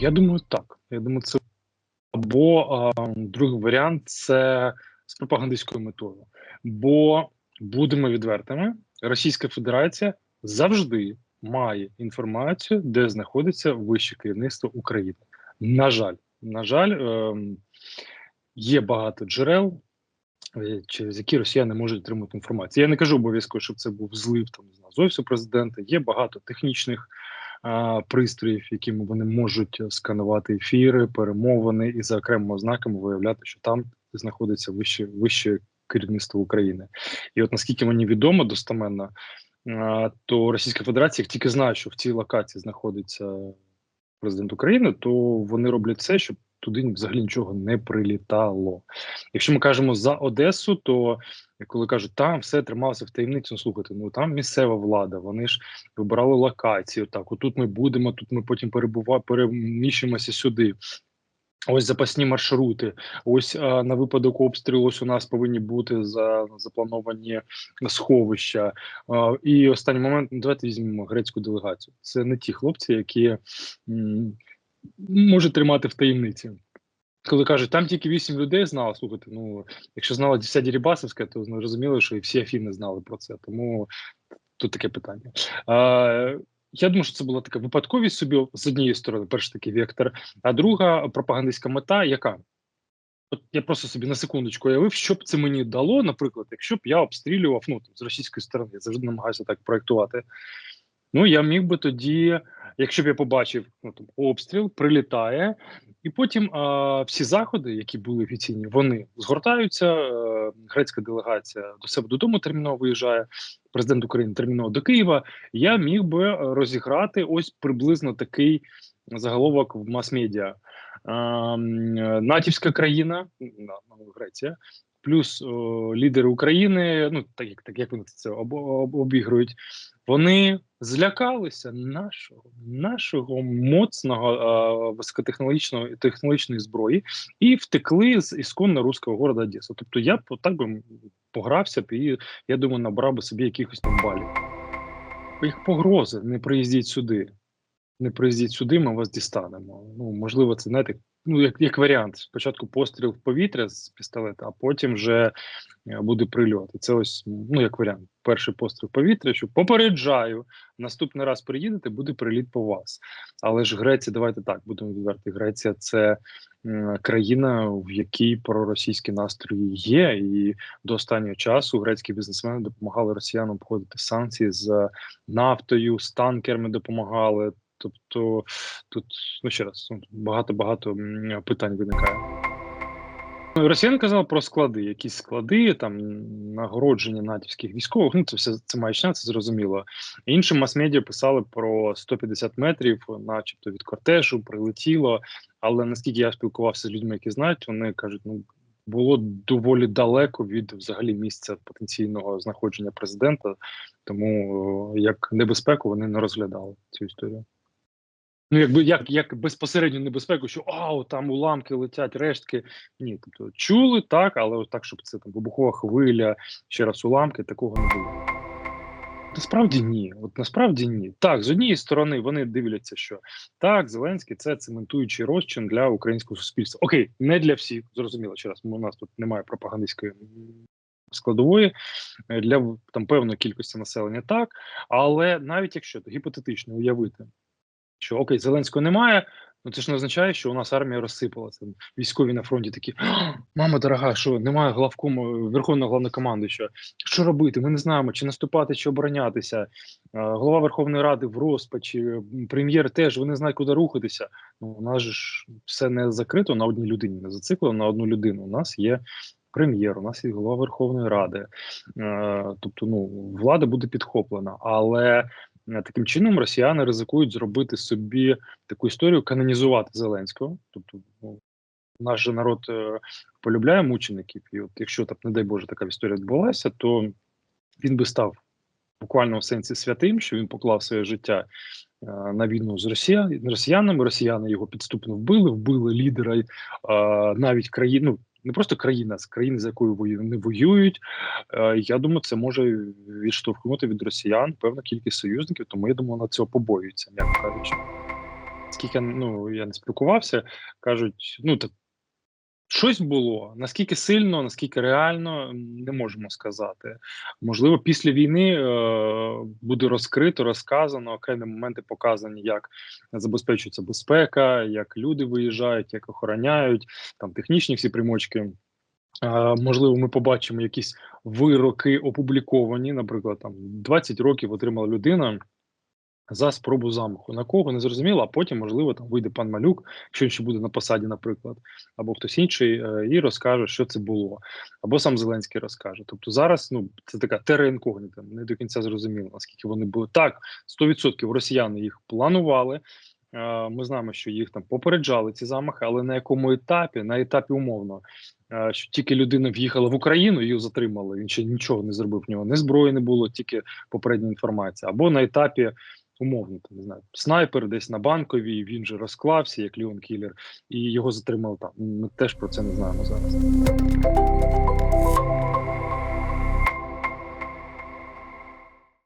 Я думаю, так. Я думаю, це або а, другий варіант це з пропагандистською метою. Бо будемо відвертими, Російська Федерація завжди має інформацію, де знаходиться вище керівництво України. На жаль, на жаль, ем, є багато джерел, е, через які росіяни можуть отримати інформацію. Я не кажу обов'язково, щоб це був злив там з офісу президента. Є багато технічних пристроїв, якими вони можуть сканувати ефіри, перемовини і за окремими ознаками виявляти, що там знаходиться вище вище керівництво України. І от наскільки мені відомо достоменно, то Російська Федерація, як тільки знає, що в цій локації знаходиться президент України, то вони роблять все, щоб туди взагалі нічого не прилітало. Якщо ми кажемо за Одесу, то коли кажуть, там все трималося в таємниці, ну слухайте, ну там місцева влада, вони ж вибирали локацію. Так, отут ми будемо, тут ми потім перебуваємо, переміщуємося сюди. Ось запасні маршрути. Ось а, на випадок обстрілу ось у нас повинні бути за заплановані сховища. А, і останній момент ну, давайте візьмемо грецьку делегацію. Це не ті хлопці, які м, можуть тримати в таємниці. Коли кажуть, там тільки вісім людей знало, слухайте, ну якщо знала вся Дірібасовська, то зрозуміло, що і всі Афіни знали про це. Тому тут таке питання. А, я думаю, що це була така випадковість собі з однієї сторони, перший такий вектор, а друга пропагандистська мета, яка от я просто собі на секундочку уявив, що б це мені дало, наприклад, якщо б я обстрілював ну з російської сторони, я завжди намагаюся так проектувати. Ну я міг би тоді, якщо б я побачив ну, там, обстріл, прилітає, і потім а, всі заходи, які були офіційні, вони згортаються. А, грецька делегація до себе додому терміново виїжджає. Президент України терміново до Києва. Я міг би розіграти ось приблизно такий заголовок в мас-медіа. Натівська країна, Греція, плюс о, лідери України. Ну так як так як вони це об, об, обігрують. Вони злякалися нашого нашого моцного високотехнологічного технологічної зброї і втекли з ісконно руського города Одеса. Тобто я так би погрався б і я думаю, набрав би собі якихось там балів. Їх погрози, не приїздіть сюди. Не приїздіть сюди, ми вас дістанемо. Ну можливо, це знаєте, ну як як варіант. Спочатку постріл в повітря з пістолета, а потім вже буде прильот. І Це ось ну як варіант. Перший постріл в повітря, що попереджаю, наступний раз приїдете, буде приліт по вас. Але ж Греція, давайте так будемо відверти. Греція це країна, в якій проросійські настрої є, і до останнього часу грецькі бізнесмени допомагали росіянам обходити санкції з нафтою, з танкерами допомагали. Тобто тут ну ще раз багато багато питань виникає. Ну, Росіяни казали про склади, якісь склади, там нагородження натівських військових. Ну це все це маячня, це зрозуміло. Іншим мас-медіа писали про 150 метрів, начебто від кортежу, прилетіло. Але наскільки я спілкувався з людьми, які знають, вони кажуть, ну було доволі далеко від взагалі місця потенційного знаходження президента, тому як небезпеку вони не розглядали цю історію. Ну, якби як як безпосередню небезпеку, що а, там уламки летять, рештки. Ні, тобто чули так, але так, щоб це там вибухова хвиля, ще раз уламки, такого не було. Насправді ні. От насправді ні. Так, з однієї сторони вони дивляться, що так, Зеленський це цементуючий розчин для українського суспільства. Окей, не для всіх, зрозуміло, ще раз, у нас тут немає пропагандистської складової для там певної кількості населення, так, але навіть якщо то гіпотетично уявити що окей, Зеленського немає. Ну це ж не означає, що у нас армія розсипалася. Військові на фронті такі мама дорога, що немає главкому верховного головнокомандуюча. Що робити? Ми не знаємо, чи наступати, чи оборонятися. Голова Верховної Ради в розпачі, прем'єр теж вони знають, куди рухатися. Ну у нас ж все не закрито на одній людині, не зациклено на одну людину. У нас є. Прем'єр, у нас є голова Верховної Ради, е, тобто ну влада буде підхоплена, але Е, таким чином росіяни ризикують зробити собі таку історію, канонізувати Зеленського. Тобто, ну наш же народ е, полюбляє мучеників, і от якщо так, не дай Боже, така історія відбулася, то він би став буквально в сенсі святим, що він поклав своє життя е, на війну з Росія, росіянами. Росіяни його підступно вбили, вбили лідера е, навіть країну не просто країна, з країни, з якою вони воюють. Е, я думаю, це може відштовхнути від росіян певну кількість союзників, тому я думаю, на цього побоюються, м'яко кажучи. скільки ну я не спілкувався, кажуть, ну так. Щось було наскільки сильно, наскільки реально, не можемо сказати. Можливо, після війни е, буде розкрито, розказано окремі моменти показані, як забезпечується безпека, як люди виїжджають, як охороняють там технічні всі примочки. Е, можливо, ми побачимо якісь вироки опубліковані. Наприклад, там 20 років отримала людина за спробу замаху. На кого не зрозуміло, а потім, можливо, там вийде пан Малюк, якщо він ще буде на посаді, наприклад, або хтось інший, е, і розкаже, що це було, або сам Зеленський розкаже. Тобто зараз ну це така тера інкогніта, не до кінця зрозуміло, наскільки вони були так. 100% росіяни їх планували. Е, Ми знаємо, що їх там попереджали ці замахи, але на якому етапі? На етапі умовно, е, що тільки людина в'їхала в Україну, її затримали. Він ще нічого не зробив. В нього не зброї не було, тільки попередня інформація, або на етапі. Умовно, там не знаю, снайпер десь на банковій, він же розклався, як Ліон Кілер, і його затримали там. Ми теж про це не знаємо зараз.